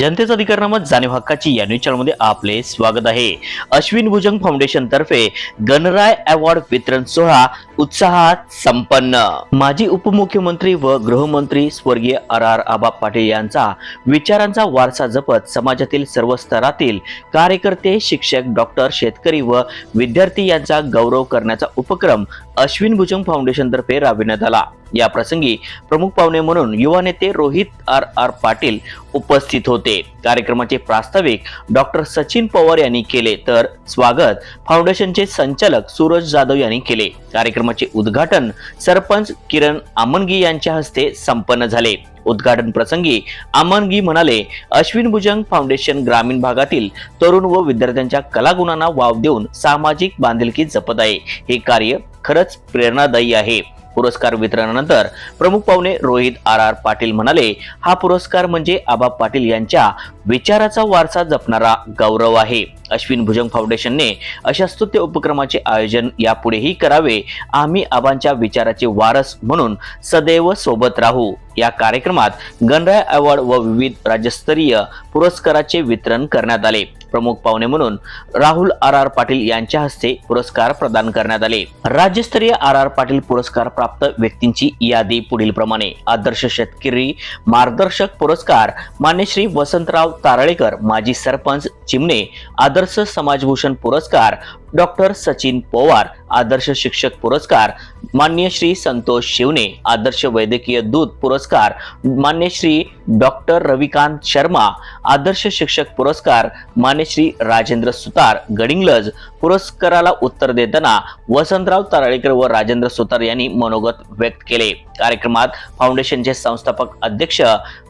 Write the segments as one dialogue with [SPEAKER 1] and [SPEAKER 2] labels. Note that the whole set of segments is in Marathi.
[SPEAKER 1] जनतेचा अधिकारनामा जाणीव हक्काची या न्यूज चॅनलमध्ये आपले स्वागत आहे. अश्विन भुजंग फाउंडेशन तर्फे गणराय अवॉर्ड वितरण सोहळा उत्साहात संपन्न. माजी उपमुख्यमंत्री व गृहमंत्री स्वर्गीय आर आर आबा पाटील यांचा विचारांचा वारसा जपत समाजातील सर्व स्तरातील कार्यकर्ते शिक्षक डॉक्टर शेतकरी व विद्यार्थी यांचा गौरव करण्याचा उपक्रम अश्विन भुजंग फाउंडेशन तर्फे राबविण्यात आला. या प्रसंगी प्रमुख पाहुणे म्हणून युवा नेते रोहित आर आर पाटील उपस्थित होते. कार्यक्रमाचे प्रास्ताविक डॉक्टर सचिन पवार यांनी केले तर स्वागत फाउंडेशनचे संचालक सूरज जाधव यांनी केले. कार्यक्रमाचे उद्घाटन सरपंच किरण आमनगी यांच्या हस्ते संपन्न झाले. उद्घाटन प्रसंगी आमनगी म्हणाले अश्विन भुजंग फाउंडेशन ग्रामीण भागातील तरुण व विद्यार्थ्यांच्या कलागुणांना वाव देऊन सामाजिक बांधिलकी जपत आहे. हे कार्य खरंच प्रेरणादायी आहे. पुरस्कार वितरणानंतर प्रमुख पाहुणे रोहित आर आर पाटील म्हणाले हा पुरस्कार म्हणजे आबा पाटील यांच्या विचाराचा वारसा जपणारा गौरव आहे. अश्विन भुजंग फाउंडेशनने अशा स्तुत्य उपक्रमाचे आयोजन यापुढेही करावे. आम्ही आबांच्या विचाराचे वारस म्हणून सदैव सोबत राहू. या कार्यक्रमात गणराय अवॉर्ड व विविध राज्यस्तरीय पुरस्काराचे वितरण करण्यात आले. प्रमुख पाहुणे म्हणून राहुल आर आर पाटील यांच्या हस्ते पुरस्कार प्रदान करण्यात आले. राज्यस्तरीय आर आर पाटील पुरस्कार प्राप्त व्यक्तींची यादी पुढील प्रमाणे आदर्श शेतकरी मार्गदर्शक पुरस्कार मान्य श्री वसंतराव तारळेकर माजी सरपंच चिमणे आदर्श समाजभूषण पुरस्कार डॉक्टर सचिन पवार आदर्श शिक्षक पुरस्कार मान्य श्री संतोष शिवणे आदर्श वैद्यकीय दूत पुरस्कार मान्य श्री डॉक्टर रविकांत शर्मा आदर्श शिक्षक पुरस्कार मान्य श्री राजेंद्र सुतार गडिंगलज पुरस्काराला उत्तर देताना वसंतराव तारळेकर व राजेंद्र सुतार यांनी मनोगत व्यक्त केले. कार्यक्रमात फाउंडेशनचे संस्थापक अध्यक्ष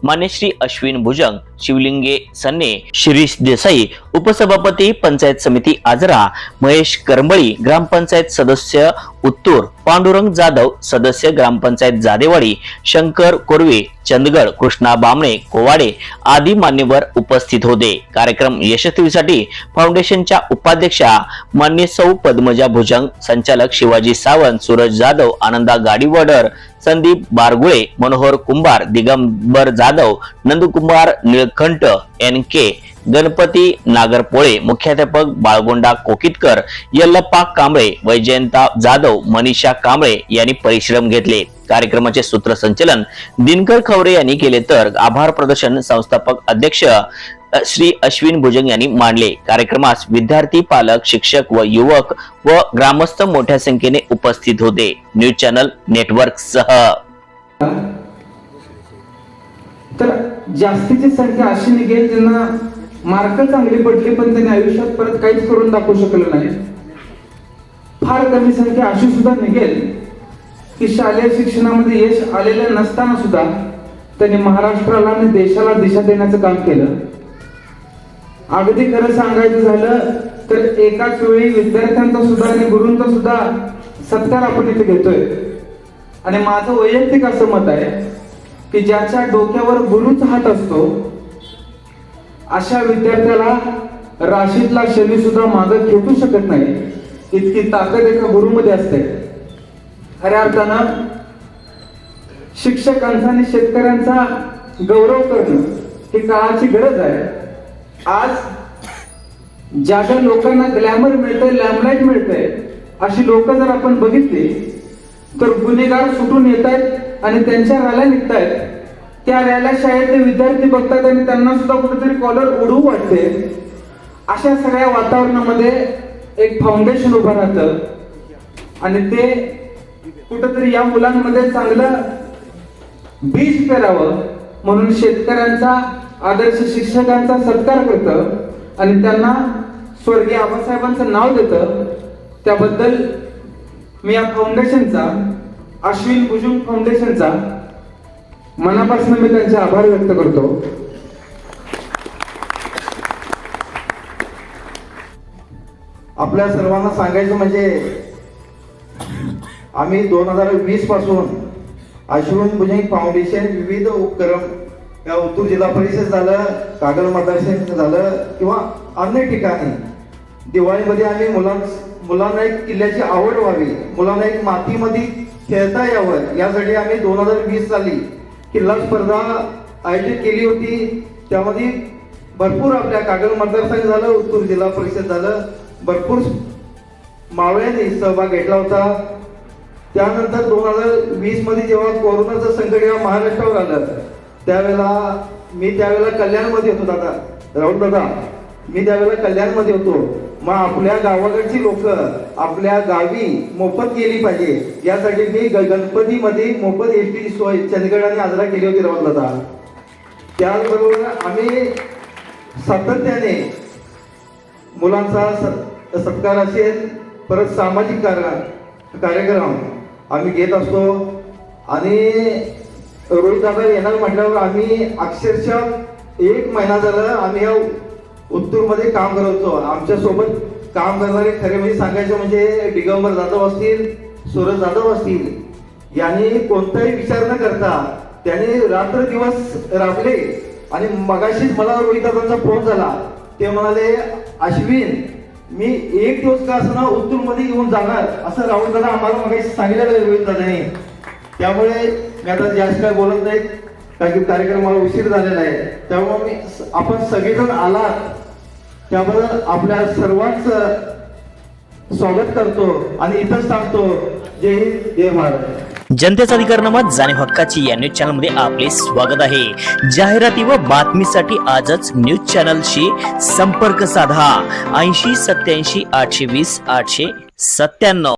[SPEAKER 1] मान्य श्री अश्विन भुजंग शिवलिंगे सन्ने शिरीष देसाई उपसभापती पंचायत समिती आजरा महेश करंबळी ग्रामपंचायत सदस्य उत्तूर पांडुरंग जाधव सदस्य ग्रामपंचायत जादेवाडी शंकर कोरवे चंदगड कृष्णा बामणे कोवाडे आदी मान्यवर उपस्थित होते. कार्यक्रम यशस्वीसाठी फाउंडेशनच्या उपाध्यक्षा मान्य सौ पद्मजा भुजंग संचालक शिवाजी सावंत सूरज जाधव आनंदा गाडीवडर संदीप बारगुळे मनोहर कुंभार दिगंबर जाधव नंदकुमार निळकंठ एन के गणपती नागरपोळे मुख्याध्यापक बाळगोंडा कोकितकर यल्लप्पा कांबळे वैजयंता जाधव मनीषा कांबळे यांनी परिश्रम घेतले. कार्यक्रमाचे सूत्रसंचलन दिनकर खवरे यांनी केले तर आभार प्रदर्शन संस्थापक अध्यक्ष श्री अश्विन भुजंग यांनी मांडले. कार्यक्रमास विद्यार्थी पालक शिक्षक व युवक व ग्रामस्थ मोठ्या संख्येने उपस्थित होते. न्यूज चॅनल नेटवर्क सह.
[SPEAKER 2] तर जास्तीची संख्या अशी निघेल ज्यांना मार्क चांगली पडली पण त्यांनी आयुष्यात परत काहीच करून दाखवू शकलं नाही. फार कमी संख्या अशी सुद्धा निघेल की शालेय शिक्षणामध्ये यश आलेलं नसताना सुद्धा त्यांनी महाराष्ट्राला आणि देशाला दिशा देण्याचं काम केलं. अगदी खरं सांगायचं झालं तर एकाच वेळी विद्यार्थ्यांचा सुद्धा आणि गुरूंचा सुद्धा सत्कार आपण इथे घेतोय. आणि माझं वैयक्तिक असं मत आहे की ज्याच्या डोक्यावर गुरुचा हात असतो अशा विद्यार्थ्याला राशीतला शनी सुद्धा मागं खेटू शकत नाही. इतकी ताकद एका गुरुमध्ये असते. खऱ्या अर्थानं शिक्षकांचा आणि शेतकऱ्यांचा गौरव करणं ही काळाची गरज आहे. आज ज्या ज्या लोकांना ग्लॅमर मिळतंय लॅमलाईट मिळतंय अशी लोक जर आपण बघितली तर गुन्हेगार सुटून येत आहेत आणि त्यांच्या रॅल्या निघतायत. त्या रॅल्या शाळेतले विद्यार्थी बघतात आणि त्यांना सुद्धा कुठेतरी कॉलर उडवू वाटते. अशा सगळ्या वातावरणामध्ये एक फाउंडेशन उभं राहतं. आणि ते कुठंतरी या मुलांमध्ये चांगलं बीज पेरावं म्हणून शेतकऱ्यांचा आदर्श शिक्षकांचा सत्कार करतं आणि त्यांना स्वर्गीय आबासाहेबांचं नाव देतं. त्याबद्दल मी या फाउंडेशनचा अश्विन भुजुंग फाउंडेशनचा मनापासून मी त्यांचे आभार व्यक्त करतो.
[SPEAKER 3] आपल्या सर्वांना सांगायचं म्हणजे आम्ही दोन हजार वीसपासून अश्विन भुजंग फाउंडेशन विविध उपक्रम या उत्तूर जिल्हा परिषद झालं कागल मदरसे झालं किंवा अन्य ठिकाणी. दिवाळीमध्ये आम्ही मुलां मुलांना एक किल्ल्याची आवड व्हावी मुलांना एक मातीमध्ये खेळता यावं यासाठी आम्ही दोन हजार वीस साली किल्ला स्पर्धा आयोजित केली होती. त्यामध्ये भरपूर आपल्या कागल मतदारसंघ झालं उत्तूर जिल्हा परिषद झालं. भरपूर मावळ्यांनी सहभाग घेतला होता. त्यानंतर दोन हजार वीसमध्ये जेव्हा कोरोनाचं संकट जेव्हा महाराष्ट्रावर आलं त्यावेळेला मी त्यावेळेला कल्याणमध्ये होतो दादा. राहुल दादा मी त्यावेळेला कल्याणमध्ये होतो. मग आपल्या गावाकडची लोक आपल्या गावी मोफत गेली पाहिजे. यासाठी मी ग- गणपतीमध्ये मोफत एस टी सोय चंदगडाने आजरा केली होती राहुल त्याचबरोबर आम्ही सातत्याने मुलांचा सत्कार असेल परत सामाजिक कार्यक्रम आम्ही घेत असतो. आणि रोहित दादा येणार म्हटल्यावर आम्ही अक्षरशः एक महिना झाला आम्ही या उत्तूरमध्ये काम करत होतो. आमच्यासोबत काम करणारे खरे म्हणजे सांगायचं म्हणजे दिगंबर जाधव असतील सूरज जाधव असतील यांनी कोणताही विचार न करता त्यांनी रात्र दिवस राबले आणि मगाशीच मला रोहित फोन झाला. ते म्हणाले अश्विन मी एक दिवस का असं उत्तूरमध्ये उत्तूरमध्ये येऊन जाणार? असं राहुल दादा आम्हाला मगाशी सांगितलं रोहित दादाने? त्यामुळे मी आता जास्त काय बोलत नाही. कारण की कार्यक्रमाला उशीर झालेला आहे. त्यामुळे मी आपण सगळेजण आलात. त्याबद्दल आपल्या सर्वांचं स्वागत करतो आणि इथंच सांगतो जय हिंद जय महाराज
[SPEAKER 1] जनतेचा अधिकार अधिकारनामा जाणीव हक्काची या न्यूज चॅनलमध्ये आपले स्वागत आहे. जाहिराती व बातमीसाठी आजच न्यूज चॅनलशी संपर्क साधा. ऐंशी सत्याऐंशी आठशे वीस आठशे सत्त्याण्णव.